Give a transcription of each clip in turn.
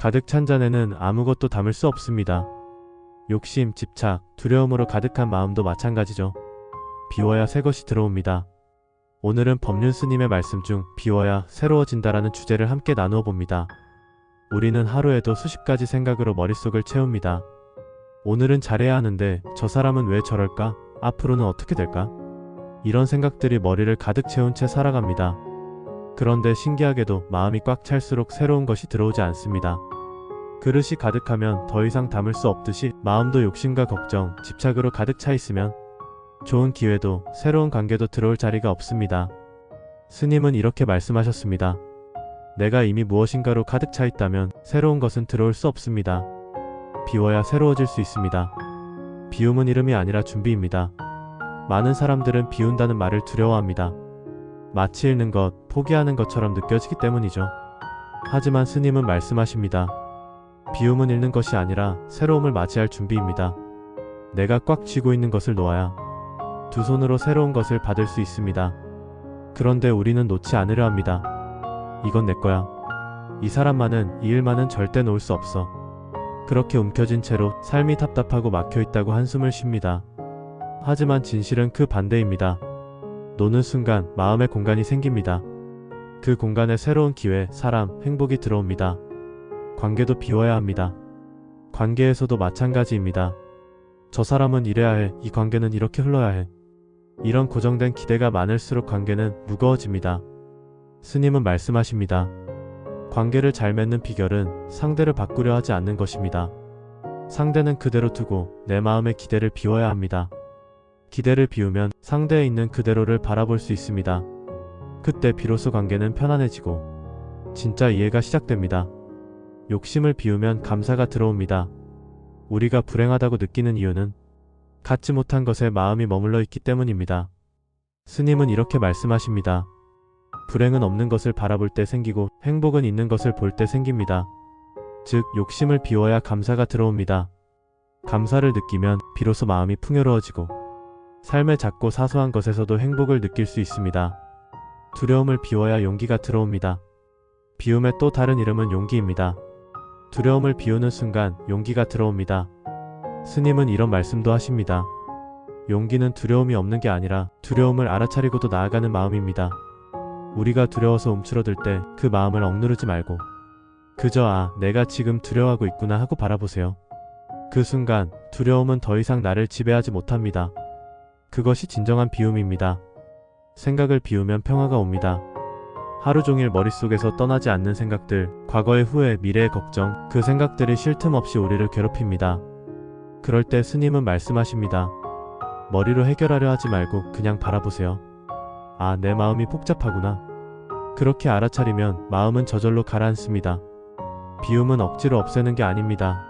가득 찬 잔에는 아무것도 담을 수 없습니다. 욕심, 집착, 두려움으로 가득한 마음도 마찬가지죠. 비워야 새 것이 들어옵니다. 오늘은 법륜 스님의 말씀 중 비워야 새로워진다라는 주제를 함께 나누어 봅니다. 우리는 하루에도 수십 가지 생각으로 머릿속을 채웁니다. 오늘은 잘해야 하는데 저 사람은 왜 저럴까? 앞으로는 어떻게 될까? 이런 생각들이 머리를 가득 채운 채 살아갑니다. 그런데 신기하게도 마음이 꽉 찰수록 새로운 것이 들어오지 않습니다. 그릇이 가득하면 더 이상 담을 수 없듯이 마음도 욕심과 걱정, 집착으로 가득 차 있으면 좋은 기회도 새로운 관계도 들어올 자리가 없습니다. 스님은 이렇게 말씀하셨습니다. 내가 이미 무엇인가로 가득 차 있다면 새로운 것은 들어올 수 없습니다. 비워야 새로워질 수 있습니다. 비움은 이름이 아니라 준비입니다. 많은 사람들은 비운다는 말을 두려워합니다. 마치 잃는 것, 포기하는 것처럼 느껴지기 때문이죠. 하지만 스님은 말씀하십니다. 비움은 잃는 것이 아니라 새로움을 맞이할 준비입니다. 내가 꽉 쥐고 있는 것을 놓아야 두 손으로 새로운 것을 받을 수 있습니다. 그런데 우리는 놓지 않으려 합니다. 이건 내 거야. 이 사람만은 이 일만은 절대 놓을 수 없어. 그렇게 움켜쥔 채로 삶이 답답하고 막혀 있다고 한숨을 쉽니다. 하지만 진실은 그 반대입니다. 노는 순간 마음의 공간이 생깁니다. 그 공간에 새로운 기회, 사람, 행복이 들어옵니다. 관계도 비워야 합니다. 관계에서도 마찬가지입니다. 저 사람은 이래야 해, 이 관계는 이렇게 흘러야 해. 이런 고정된 기대가 많을수록 관계는 무거워집니다. 스님은 말씀하십니다. 관계를 잘 맺는 비결은 상대를 바꾸려 하지 않는 것입니다. 상대는 그대로 두고 내 마음의 기대를 비워야 합니다. 기대를 비우면 상대에 있는 그대로를 바라볼 수 있습니다. 그때 비로소 관계는 편안해지고 진짜 이해가 시작됩니다. 욕심을 비우면 감사가 들어옵니다. 우리가 불행하다고 느끼는 이유는 갖지 못한 것에 마음이 머물러 있기 때문입니다. 스님은 이렇게 말씀하십니다. 불행은 없는 것을 바라볼 때 생기고 행복은 있는 것을 볼 때 생깁니다. 즉, 욕심을 비워야 감사가 들어옵니다. 감사를 느끼면 비로소 마음이 풍요로워지고 삶의 작고 사소한 것에서도 행복을 느낄 수 있습니다. 두려움을 비워야 용기가 들어옵니다. 비움의 또 다른 이름은 용기입니다. 두려움을 비우는 순간 용기가 들어옵니다. 스님은 이런 말씀도 하십니다. 용기는 두려움이 없는 게 아니라 두려움을 알아차리고도 나아가는 마음입니다. 우리가 두려워서 움츠러들 때 그 마음을 억누르지 말고 그저 아, 내가 지금 두려워하고 있구나 하고 바라보세요. 그 순간 두려움은 더 이상 나를 지배하지 못합니다. 그것이 진정한 비움입니다. 생각을 비우면 평화가 옵니다. 하루 종일 머릿속에서 떠나지 않는 생각들, 과거의 후회, 미래의 걱정, 그 생각들이 쉴 틈 없이 우리를 괴롭힙니다. 그럴 때 스님은 말씀하십니다. 머리로 해결하려 하지 말고 그냥 바라보세요. 아, 내 마음이 복잡하구나. 그렇게 알아차리면 마음은 저절로 가라앉습니다. 비움은 억지로 없애는 게 아닙니다.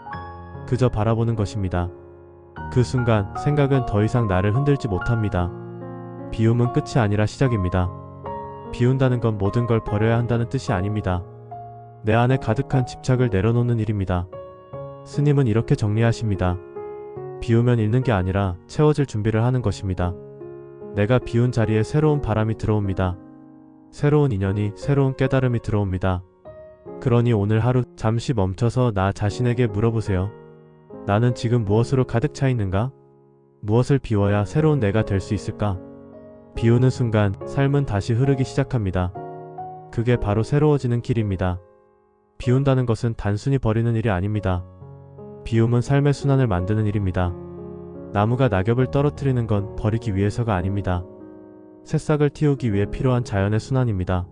그저 바라보는 것입니다. 그 순간 생각은 더 이상 나를 흔들지 못합니다. 비움은 끝이 아니라 시작입니다. 비운다는 건 모든 걸 버려야 한다는 뜻이 아닙니다. 내 안에 가득한 집착을 내려놓는 일입니다. 스님은 이렇게 정리하십니다. 비우면 잃는 게 아니라 채워질 준비를 하는 것입니다. 내가 비운 자리에 새로운 바람이 들어옵니다. 새로운 인연이, 새로운 깨달음이 들어옵니다. 그러니 오늘 하루 잠시 멈춰서 나 자신에게 물어보세요. 나는 지금 무엇으로 가득 차 있는가? 무엇을 비워야 새로운 내가 될 수 있을까? 비우는 순간 삶은 다시 흐르기 시작합니다. 그게 바로 새로워지는 길입니다. 비운다는 것은 단순히 버리는 일이 아닙니다. 비움은 삶의 순환을 만드는 일입니다. 나무가 낙엽을 떨어뜨리는 건 버리기 위해서가 아닙니다. 새싹을 틔우기 위해 필요한 자연의 순환입니다.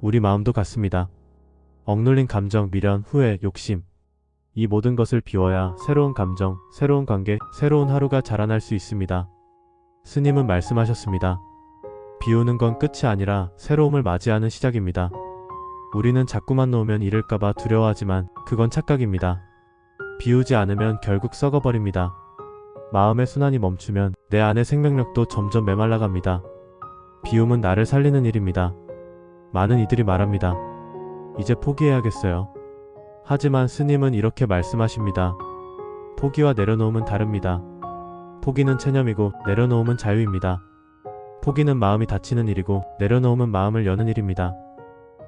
우리 마음도 같습니다. 억눌린 감정, 미련, 후회, 욕심. 이 모든 것을 비워야 새로운 감정, 새로운 관계, 새로운 하루가 자라날 수 있습니다. 스님은 말씀하셨습니다. 비우는 건 끝이 아니라 새로움을 맞이하는 시작입니다. 우리는 자꾸만 놓으면 잃을까봐 두려워하지만 그건 착각입니다. 비우지 않으면 결국 썩어버립니다. 마음의 순환이 멈추면 내 안의 생명력도 점점 메말라갑니다. 비움은 나를 살리는 일입니다. 많은 이들이 말합니다. 이제 포기해야겠어요. 하지만 스님은 이렇게 말씀하십니다. 포기와 내려놓음은 다릅니다. 포기는 체념이고 내려놓음은 자유입니다. 포기는 마음이 다치는 일이고 내려놓음은 마음을 여는 일입니다.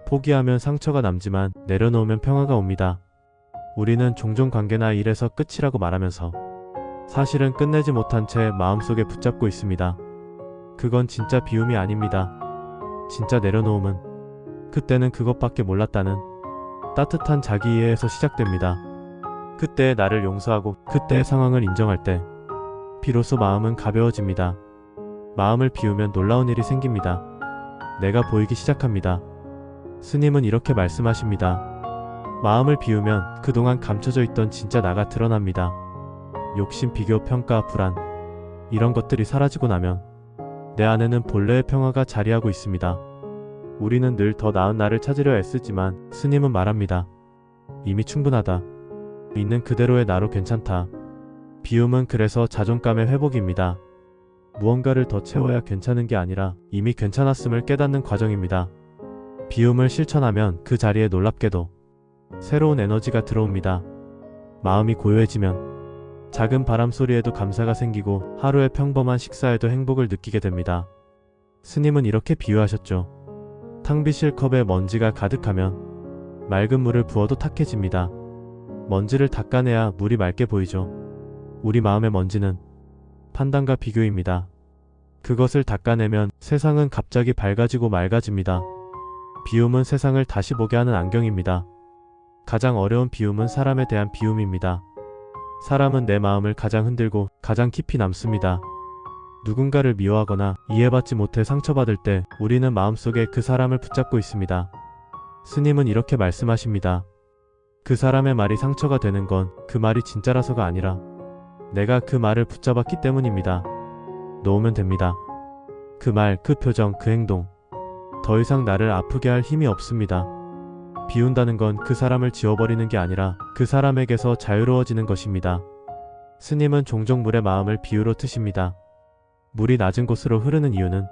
포기하면 상처가 남지만 내려놓으면 평화가 옵니다. 우리는 종종 관계나 일에서 끝이라고 말하면서 사실은 끝내지 못한 채 마음속에 붙잡고 있습니다. 그건 진짜 비움이 아닙니다. 진짜 내려놓음은 그때는 그것밖에 몰랐다는 따뜻한 자기 이해에서 시작됩니다. 그때의 나를 용서하고 그때의 상황을 인정할 때 비로소 마음은 가벼워집니다. 마음을 비우면 놀라운 일이 생깁니다. 내가 보이기 시작합니다. 스님은 이렇게 말씀하십니다. 마음을 비우면 그동안 감춰져 있던 진짜 나가 드러납니다. 욕심, 비교, 평가, 불안 이런 것들이 사라지고 나면 내 안에는 본래의 평화가 자리하고 있습니다. 우리는 늘 더 나은 나를 찾으려 애쓰지만 스님은 말합니다. 이미 충분하다. 있는 그대로의 나로 괜찮다. 비움은 그래서 자존감의 회복입니다. 무언가를 더 채워야 괜찮은 게 아니라 이미 괜찮았음을 깨닫는 과정입니다. 비움을 실천하면 그 자리에 놀랍게도 새로운 에너지가 들어옵니다. 마음이 고요해지면 작은 바람 소리에도 감사가 생기고 하루의 평범한 식사에도 행복을 느끼게 됩니다. 스님은 이렇게 비유하셨죠. 탕비실 컵에 먼지가 가득하면 맑은 물을 부어도 탁해집니다. 먼지를 닦아내야 물이 맑게 보이죠. 우리 마음의 먼지는 판단과 비교입니다. 그것을 닦아내면 세상은 갑자기 밝아지고 맑아집니다. 비움은 세상을 다시 보게 하는 안경입니다. 가장 어려운 비움은 사람에 대한 비움입니다. 사람은 내 마음을 가장 흔들고 가장 깊이 남습니다. 누군가를 미워하거나 이해받지 못해 상처받을 때 우리는 마음속에 그 사람을 붙잡고 있습니다. 스님은 이렇게 말씀하십니다. 그 사람의 말이 상처가 되는 건 그 말이 진짜라서가 아니라 내가 그 말을 붙잡았기 때문입니다. 놓으면 됩니다. 그 말, 그 표정, 그 행동. 더 이상 나를 아프게 할 힘이 없습니다. 비운다는 건 그 사람을 지워버리는 게 아니라 그 사람에게서 자유로워지는 것입니다. 스님은 종종 물의 마음을 비유로 트십니다. 물이 낮은 곳으로 흐르는 이유는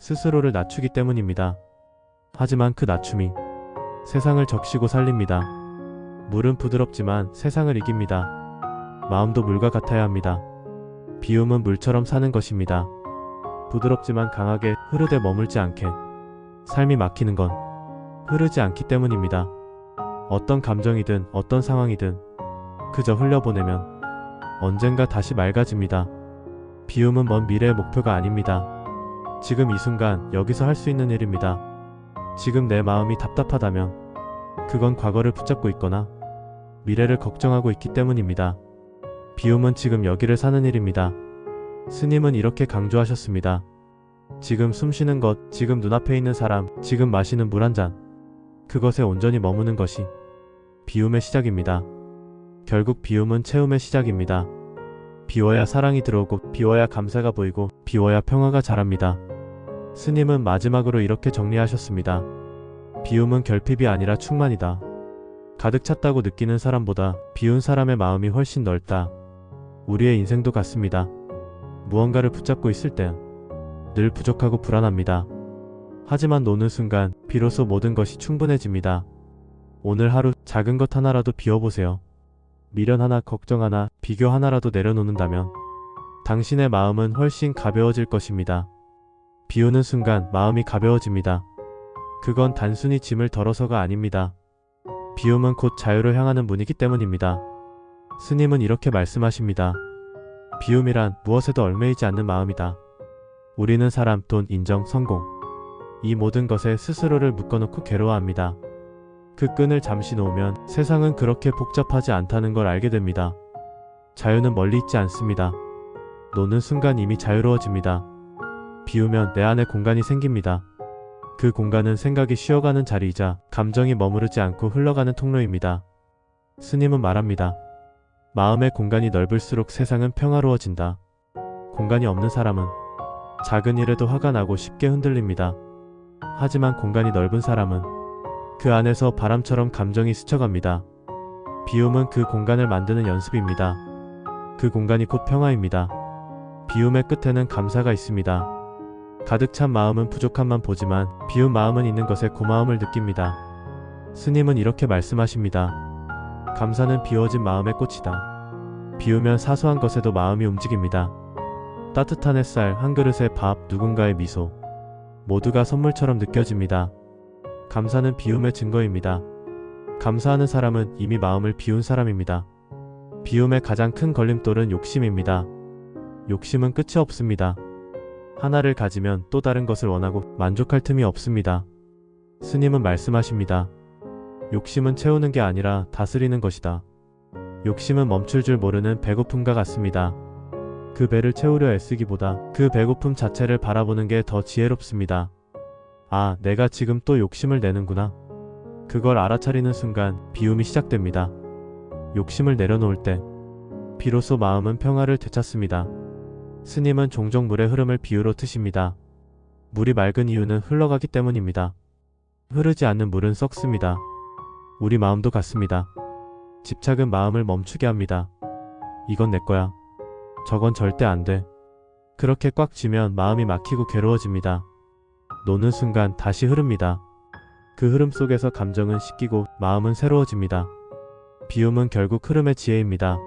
스스로를 낮추기 때문입니다. 하지만 그 낮춤이 세상을 적시고 살립니다. 물은 부드럽지만 세상을 이깁니다. 마음도 물과 같아야 합니다. 비움은 물처럼 사는 것입니다. 부드럽지만 강하게 흐르되 머물지 않게 삶이 막히는 건 흐르지 않기 때문입니다. 어떤 감정이든 어떤 상황이든 그저 흘려보내면 언젠가 다시 맑아집니다. 비움은 먼 미래의 목표가 아닙니다. 지금 이 순간 여기서 할 수 있는 일입니다. 지금 내 마음이 답답하다면 그건 과거를 붙잡고 있거나 미래를 걱정하고 있기 때문입니다. 비움은 지금 여기를 사는 일입니다. 스님은 이렇게 강조하셨습니다. 지금 숨 쉬는 것, 지금 눈앞에 있는 사람, 지금 마시는 물 한 잔. 그것에 온전히 머무는 것이 비움의 시작입니다. 결국 비움은 채움의 시작입니다. 비워야 사랑이 들어오고, 비워야 감사가 보이고, 비워야 평화가 자랍니다. 스님은 마지막으로 이렇게 정리하셨습니다. 비움은 결핍이 아니라 충만이다. 가득 찼다고 느끼는 사람보다 비운 사람의 마음이 훨씬 넓다. 우리의 인생도 같습니다. 무언가를 붙잡고 있을 땐늘 부족하고 불안합니다. 하지만 노는 순간 비로소 모든 것이 충분해집니다. 오늘 하루 작은 것 하나라도 비워보세요. 미련 하나, 걱정 하나, 비교 하나라도 내려놓는다면 당신의 마음은 훨씬 가벼워질 것입니다. 비우는 순간 마음이 가벼워집니다. 그건 단순히 짐을 덜어서가 아닙니다. 비움은 곧 자유를 향하는 문이기 때문입니다. 스님은 이렇게 말씀하십니다. 비움이란 무엇에도 얽매이지 않는 마음이다. 우리는 사람, 돈, 인정, 성공. 이 모든 것에 스스로를 묶어놓고 괴로워합니다. 그 끈을 잠시 놓으면 세상은 그렇게 복잡하지 않다는 걸 알게 됩니다. 자유는 멀리 있지 않습니다. 노는 순간 이미 자유로워집니다. 비우면 내 안에 공간이 생깁니다. 그 공간은 생각이 쉬어가는 자리이자 감정이 머무르지 않고 흘러가는 통로입니다. 스님은 말합니다. 마음의 공간이 넓을수록 세상은 평화로워진다. 공간이 없는 사람은 작은 일에도 화가 나고 쉽게 흔들립니다. 하지만 공간이 넓은 사람은 그 안에서 바람처럼 감정이 스쳐갑니다. 비움은 그 공간을 만드는 연습입니다. 그 공간이 곧 평화입니다. 비움의 끝에는 감사가 있습니다. 가득 찬 마음은 부족함만 보지만 비운 마음은 있는 것에 고마움을 느낍니다. 스님은 이렇게 말씀하십니다. 감사는 비워진 마음의 꽃이다. 비우면 사소한 것에도 마음이 움직입니다. 따뜻한 햇살, 한 그릇의 밥, 누군가의 미소. 모두가 선물처럼 느껴집니다. 감사는 비움의 증거입니다. 감사하는 사람은 이미 마음을 비운 사람입니다. 비움의 가장 큰 걸림돌은 욕심입니다. 욕심은 끝이 없습니다. 하나를 가지면 또 다른 것을 원하고 만족할 틈이 없습니다. 스님은 말씀하십니다. 욕심은 채우는 게 아니라 다스리는 것이다. 욕심은 멈출 줄 모르는 배고픔과 같습니다. 그 배를 채우려 애쓰기보다 그 배고픔 자체를 바라보는 게 더 지혜롭습니다. 아, 내가 지금 또 욕심을 내는구나. 그걸 알아차리는 순간 비움이 시작됩니다. 욕심을 내려놓을 때 비로소 마음은 평화를 되찾습니다. 스님은 종종 물의 흐름을 비유로 트십니다. 물이 맑은 이유는 흘러가기 때문입니다. 흐르지 않는 물은 썩습니다. 우리 마음도 같습니다. 집착은 마음을 멈추게 합니다. 이건 내 거야. 저건 절대 안 돼. 그렇게 꽉 쥐면 마음이 막히고 괴로워집니다. 노는 순간 다시 흐릅니다. 그 흐름 속에서 감정은 씻기고 마음은 새로워집니다. 비움은 결국 흐름의 지혜입니다.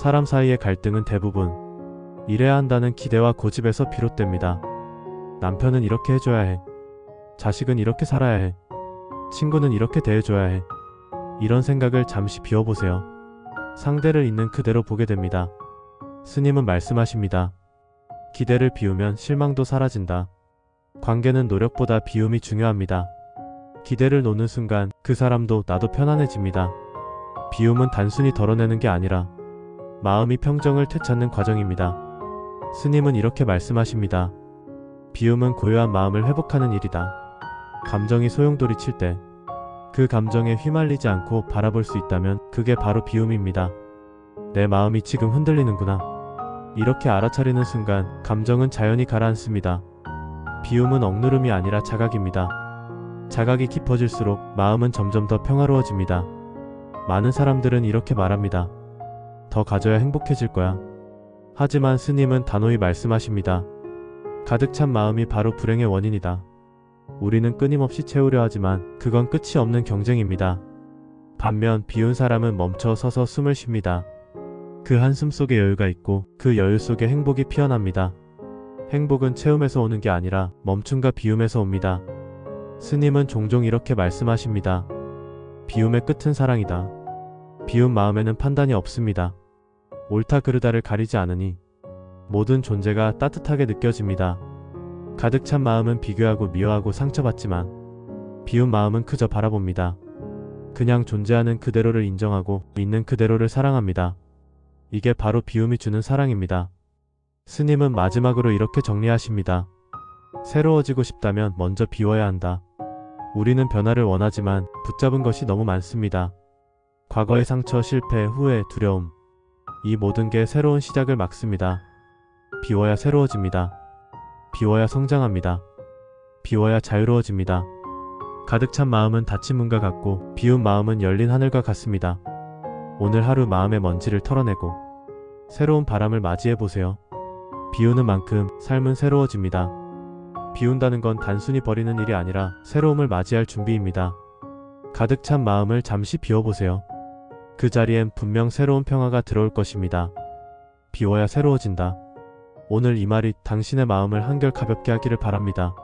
사람 사이의 갈등은 대부분 이래야 한다는 기대와 고집에서 비롯됩니다. 남편은 이렇게 해줘야 해. 자식은 이렇게 살아야 해. 친구는 이렇게 대해줘야 해. 이런 생각을 잠시 비워보세요. 상대를 있는 그대로 보게 됩니다. 스님은 말씀하십니다. 기대를 비우면 실망도 사라진다. 관계는 노력보다 비움이 중요합니다. 기대를 놓는 순간 그 사람도 나도 편안해집니다. 비움은 단순히 덜어내는 게 아니라 마음이 평정을 되찾는 과정입니다. 스님은 이렇게 말씀하십니다. 비움은 고요한 마음을 회복하는 일이다. 감정이 소용돌이 칠 때 그 감정에 휘말리지 않고 바라볼 수 있다면 그게 바로 비움입니다. 내 마음이 지금 흔들리는구나. 이렇게 알아차리는 순간 감정은 자연히 가라앉습니다. 비움은 억누름이 아니라 자각입니다. 자각이 깊어질수록 마음은 점점 더 평화로워집니다. 많은 사람들은 이렇게 말합니다. 더 가져야 행복해질 거야. 하지만 스님은 단호히 말씀하십니다. 가득 찬 마음이 바로 불행의 원인이다. 우리는 끊임없이 채우려 하지만 그건 끝이 없는 경쟁입니다. 반면 비운 사람은 멈춰 서서 숨을 쉽니다. 그 한숨 속에 여유가 있고 그 여유 속에 행복이 피어납니다. 행복은 채움에서 오는 게 아니라 멈춤과 비움에서 옵니다. 스님은 종종 이렇게 말씀하십니다. 비움의 끝은 사랑이다. 비움 마음에는 판단이 없습니다. 옳다 그르다를 가리지 않으니 모든 존재가 따뜻하게 느껴집니다. 가득 찬 마음은 비교하고 미워하고 상처받지만 비운 마음은 그저 바라봅니다. 그냥 존재하는 그대로를 인정하고 있는 그대로를 사랑합니다. 이게 바로 비움이 주는 사랑입니다. 스님은 마지막으로 이렇게 정리하십니다. 새로워지고 싶다면 먼저 비워야 한다. 우리는 변화를 원하지만 붙잡은 것이 너무 많습니다. 과거의 상처, 실패, 후회, 두려움. 이 모든 게 새로운 시작을 막습니다. 비워야 새로워집니다. 비워야 성장합니다. 비워야 자유로워집니다. 가득 찬 마음은 닫힌 문과 같고 비운 마음은 열린 하늘과 같습니다. 오늘 하루 마음의 먼지를 털어내고 새로운 바람을 맞이해 보세요. 비우는 만큼 삶은 새로워집니다. 비운다는 건 단순히 버리는 일이 아니라 새로움을 맞이할 준비입니다. 가득 찬 마음을 잠시 비워보세요. 그 자리엔 분명 새로운 평화가 들어올 것입니다. 비워야 새로워진다. 오늘 이 말이 당신의 마음을 한결 가볍게 하기를 바랍니다.